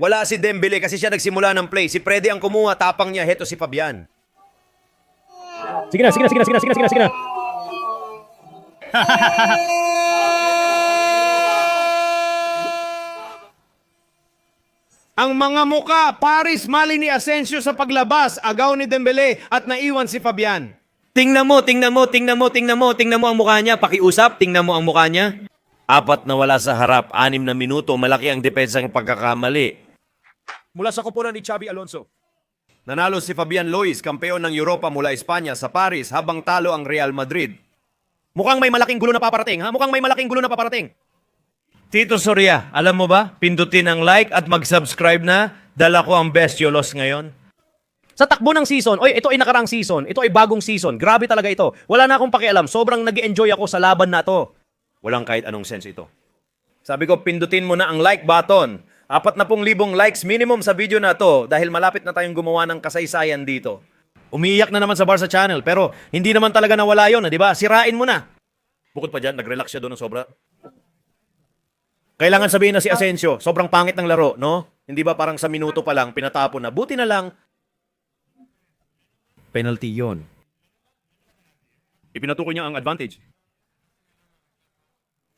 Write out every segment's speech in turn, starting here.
Wala si Dembele kasi siya nagsimula ng play. Si Freddy ang kumuha, tapang niya, heto si Fabian. Sige na, sige na, sige na, sige na, sige na, sige na, sige na. Ang mga muka, Paris mali ni Asensio sa paglabas, agaw ni Dembele at naiwan si Fabian. Tingnan mo, tingnan mo, tingnan mo, tingnan mo, tingnan mo ang mukha niya. Pakiusap, tingnan mo ang mukha niya. Apat na wala sa harap, anim na minuto, malaki ang depensang pagkakamali. Mula sa kupunan ni Xabi Alonso. Nanalo si Fabian Lois, kampeon ng Europa mula Espanya sa Paris habang talo ang Real Madrid. Mukhang may malaking gulo na paparating, ha? Mukhang may malaking gulo na paparating. Tito Soria, alam mo ba? Pindutin ang like at mag-subscribe na. Dala ko ang best yolos ngayon. Sa takbo ng season, oy, ito ay nakarang season, ito ay bagong season. Grabe talaga ito. Wala na akong pakialam. Sobrang nag enjoy ako sa laban na to. Walang kahit anong sense ito. Sabi ko, pindutin mo na ang like button. Apat na pong libong likes minimum sa video na to dahil malapit na tayong gumawa ng kasaysayan dito. Umiiyak na naman sa Barca Channel pero hindi naman talaga nawala yun, di ba? Sirain mo na. Bukod pa dyan, nag-relax siya doon ng sobra. Kailangan sabihin na si Asensio, sobrang pangit ng laro, no? Hindi ba parang sa minuto pa lang, pinatapo na. Buti na lang, penalty yon. Ipinatukoy niya ang advantage.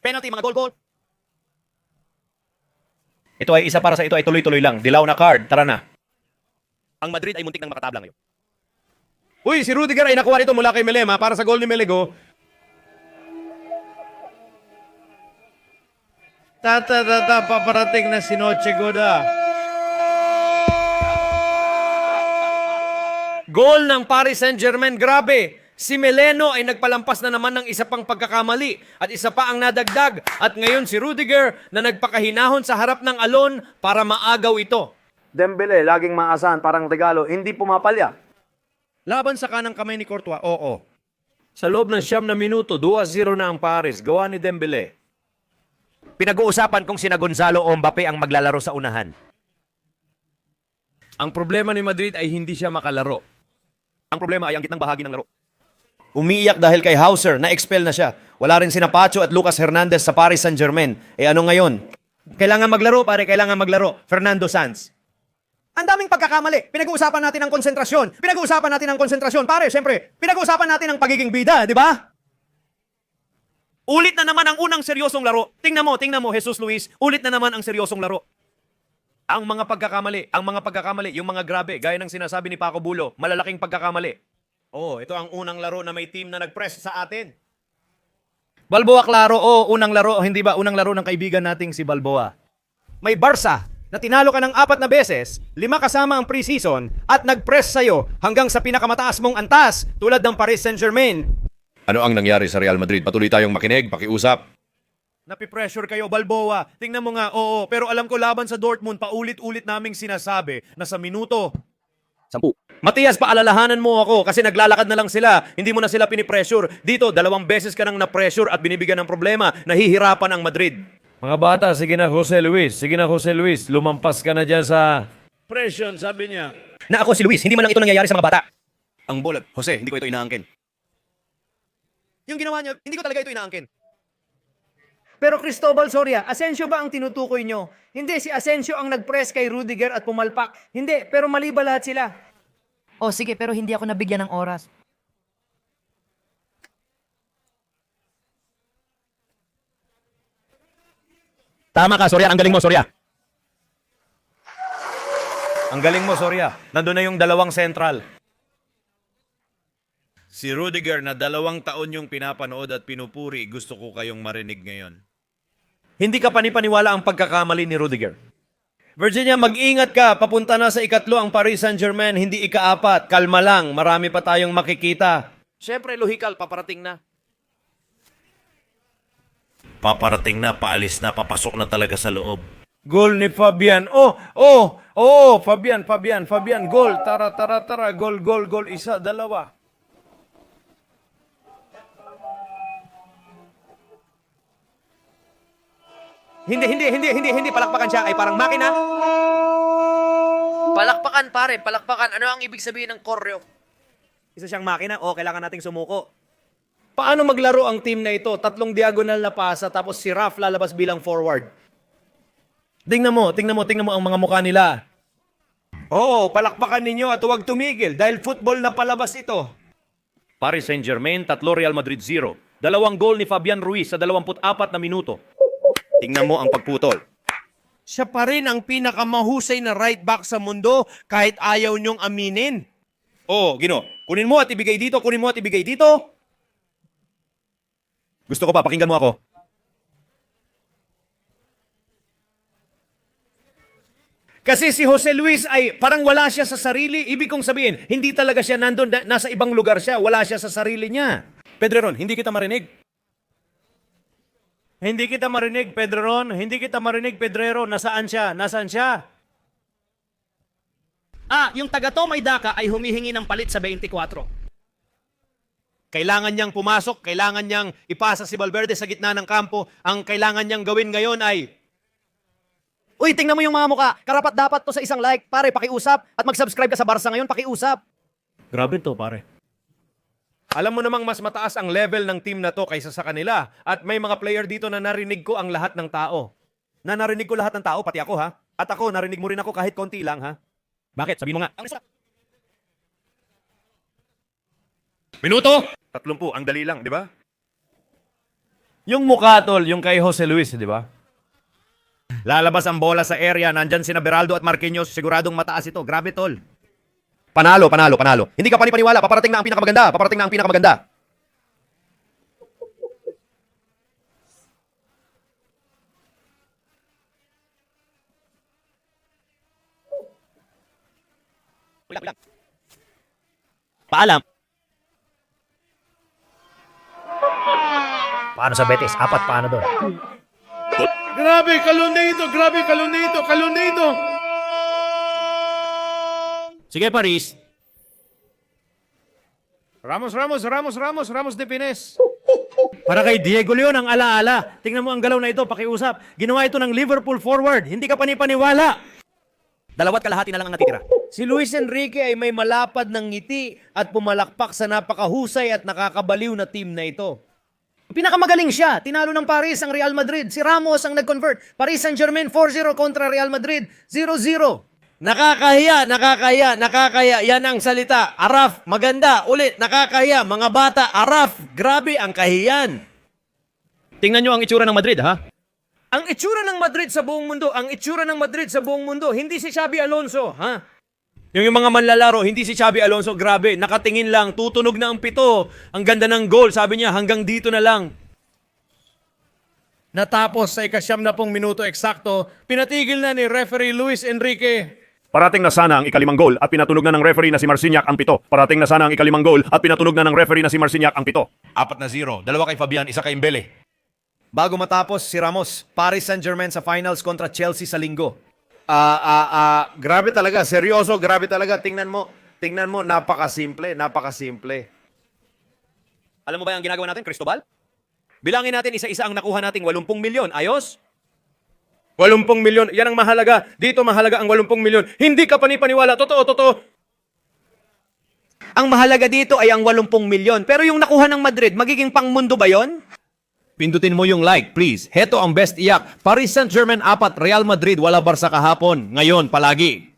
Penalty, mga goal-goal. Ito ay isa para sa ito ay tuloy-tuloy lang. Dilaw na card, tara na. Ang Madrid ay muntik ng makatabla ngayon. Uy, si Rudiger ay nakuha nito mula kay Melema para sa goal ni Melego. Tata tata paparating na si Noche Goda. Goal ng Paris Saint-Germain, grabe! Si Meleno ay nagpalampas na naman ng isa pang pagkakamali at isa pa ang nadagdag at ngayon si Rudiger na nagpakahinahon sa harap ng alon para maagaw ito. Dembele, laging maasahan parang regalo, hindi pumapalya. Laban sa kanang kamay ni Courtois, oo. Sa loob ng siyam na minuto, 2-0 na ang Paris, gawa ni Dembele. Pinag-uusapan kung sina Gonzalo o Mbappe ang maglalaro sa unahan. Ang problema ni Madrid ay hindi siya makalaro. Ang problema ay ang gitnang bahagi ng laro. Umiiyak dahil kay Hauser, na-expel na siya. Wala rin sina Pacho at Lucas Hernandez sa Paris Saint-Germain. Eh ano ngayon? Kailangan maglaro, pare. Kailangan maglaro. Fernando Sanz. Ang daming pagkakamali. Pinag-uusapan natin ang konsentrasyon. Pinag-uusapan natin ang konsentrasyon. Pare, siyempre, pinag-uusapan natin ang pagiging bida, di ba? Ulit na naman ang unang seryosong laro. Tingnan mo, tingnan mo, Jesus Luis. Ulit na naman ang seryosong laro. Ang mga pagkakamali, ang mga pagkakamali, yung mga grabe, gaya ng sinasabi ni Paco Bulo, malalaking pagkakamali. Oh, ito ang unang laro na may team na nag-press sa atin. Balboa klaro, o unang laro, hindi ba unang laro ng kaibigan nating si Balboa? May Barca na tinalo ka ng apat na beses, lima kasama ang preseason, at nag-press sa'yo hanggang sa pinakamataas mong antas tulad ng Paris Saint-Germain. Ano ang nangyari sa Real Madrid? Patuloy tayong makinig, pakiusap. Napipressure kayo, Balboa. Tingnan mo nga, oo. Pero alam ko laban sa Dortmund, paulit-ulit naming sinasabi na sa minuto. Sampu. Matias, paalalahanan mo ako kasi naglalakad na lang sila. Hindi mo na sila pinipressure. Dito, dalawang beses ka nang na-pressure at binibigyan ng problema. Nahihirapan ang Madrid. Mga bata, sige na Jose Luis. Sige na Jose Luis. Lumampas ka na dyan sa... Pression, sabi niya. Na ako si Luis, hindi man lang ito nangyayari sa mga bata. Ang bola, Jose, hindi ko ito inaangkin. Yung ginawa niya, hindi ko talaga ito inaangkin. Pero Cristobal Soria, Asensio ba ang tinutukoy nyo? Hindi, si Asensio ang nag-press kay Rudiger at pumalpak. Hindi, pero mali ba lahat sila? Oh, sige, pero hindi ako nabigyan ng oras. Tama ka, Soria. Ang galing mo, Soria. Ang galing mo, Soria. Nandun na yung dalawang central. Si Rudiger na dalawang taon yung pinapanood at pinupuri, gusto ko kayong marinig ngayon. Hindi ka panipaniwala ang pagkakamali ni Rudiger. Virginia, mag-ingat ka. Papunta na sa ikatlo ang Paris Saint-Germain, hindi ikaapat. Kalma lang, marami pa tayong makikita. Siyempre, Lohikal, paparating na. Paparating na, paalis na, papasok na talaga sa loob. Goal ni Fabian. Oh, oh, oh, Fabian, Fabian, Fabian. Goal. Tara, tara, tara. Goal, goal, goal. Isa, dalawa. Hindi, hindi, hindi, hindi, hindi. Palakpakan siya ay parang makina. Palakpakan pare, palakpakan. Ano ang ibig sabihin ng koryo? Isa siyang makina. O, kailangan nating sumuko. Paano maglaro ang team na ito? Tatlong diagonal na pasa tapos si Raf lalabas bilang forward. Tingnan mo, tingnan mo, tingnan mo ang mga mukha nila. Oo, palakpakan ninyo at huwag tumigil dahil football na palabas ito. Paris Saint-Germain, tatlo Real Madrid 0. Dalawang gol ni Fabian Ruiz sa 24 na minuto. Tingnan mo ang pagputol. Siya pa rin ang pinakamahusay na right back sa mundo kahit ayaw niyong aminin. Oh, Gino, kunin mo at ibigay dito, kunin mo at ibigay dito. Gusto ko pa, pakinggan mo ako. Kasi si Jose Luis ay parang wala siya sa sarili. Ibig kong sabihin, hindi talaga siya nandun, na- nasa ibang lugar siya. Wala siya sa sarili niya. Pedreron, hindi kita marinig. Hindi kita marinig, Pedreron. Hindi kita marinig, Pedrero. Nasaan siya? Nasaan siya? Ah, yung taga Tomay Daka ay humihingi ng palit sa 24. Kailangan niyang pumasok, kailangan niyang ipasa si Valverde sa gitna ng kampo. Ang kailangan niyang gawin ngayon ay Uy, tingnan mo yung mga mukha. Karapat dapat to sa isang like. Pare, pakiusap. At mag-subscribe ka sa Barca ngayon, pakiusap. Grabe to, pare. Alam mo namang mas mataas ang level ng team na to kaysa sa kanila. At may mga player dito na narinig ko ang lahat ng tao. Na narinig ko lahat ng tao, pati ako ha. At ako, narinig mo rin ako kahit konti lang ha. Bakit? Sabi mo nga. Minuto! Tatlumpu, ang dali lang, di ba? Yung mukha, tol, yung kay Jose Luis, di ba? Lalabas ang bola sa area, nandyan sina Beraldo at Marquinhos, siguradong mataas ito. Grabe, tol. Panalo, panalo, panalo. Hindi ka panipaniwala, paparating na ang pinakamaganda, paparating na ang pinakamaganda. Paalam. Paano sa Betis? Apat paano doon? Grabe, kalunito, grabe, kalunito, kalunito. Sige, Paris. Ramos, Ramos, Ramos, Ramos, Ramos de Pines. Para kay Diego Leon ang alaala. Tingnan mo ang galaw na ito, pakiusap. Ginawa ito ng Liverpool forward. Hindi ka panipaniwala. Dalawat kalahati na lang ang natitira. Si Luis Enrique ay may malapad ng ngiti at pumalakpak sa napakahusay at nakakabaliw na team na ito. Pinakamagaling siya. Tinalo ng Paris ang Real Madrid. Si Ramos ang nag-convert. Paris Saint-Germain 4-0 kontra Real Madrid 0-0. Nakakahiya, nakakahiya, nakakahiya. Yan ang salita. Araf, maganda. Ulit, nakakahiya. Mga bata, araf. Grabe ang kahiyan. Tingnan nyo ang itsura ng Madrid, ha? Ang itsura ng Madrid sa buong mundo, ang itsura ng Madrid sa buong mundo, hindi si Xabi Alonso, ha? Yung, yung mga manlalaro, hindi si Xabi Alonso, grabe, nakatingin lang, tutunog na ang pito. Ang ganda ng goal, sabi niya, hanggang dito na lang. Natapos sa ikasyam na pong minuto eksakto, pinatigil na ni referee Luis Enrique. Parating na sana ang ikalimang goal at pinatunog na ng referee na si Marciniak ang pito. Parating na sana ang ikalimang goal at pinatunog na ng referee na si Marciniak ang pito. Apat na zero. Dalawa kay Fabian, isa kay Mbele. Bago matapos si Ramos, Paris Saint-Germain sa finals kontra Chelsea sa linggo. Ah, ah, ah, grabe talaga, seryoso, grabe talaga. Tingnan mo, tingnan mo, napakasimple, napakasimple. Alam mo ba ang ginagawa natin, Cristobal? Bilangin natin isa-isa ang nakuha nating 80 milyon. Ayos? 80 milyon, yan ang mahalaga. Dito mahalaga ang 80 milyon. Hindi ka panipaniwala, totoo, totoo. Ang mahalaga dito ay ang 80 milyon. Pero yung nakuha ng Madrid, magiging pangmundo ba yon? Pindutin mo yung like, please. Heto ang best iyak. Paris Saint-Germain 4, Real Madrid wala Barca kahapon. Ngayon, palagi.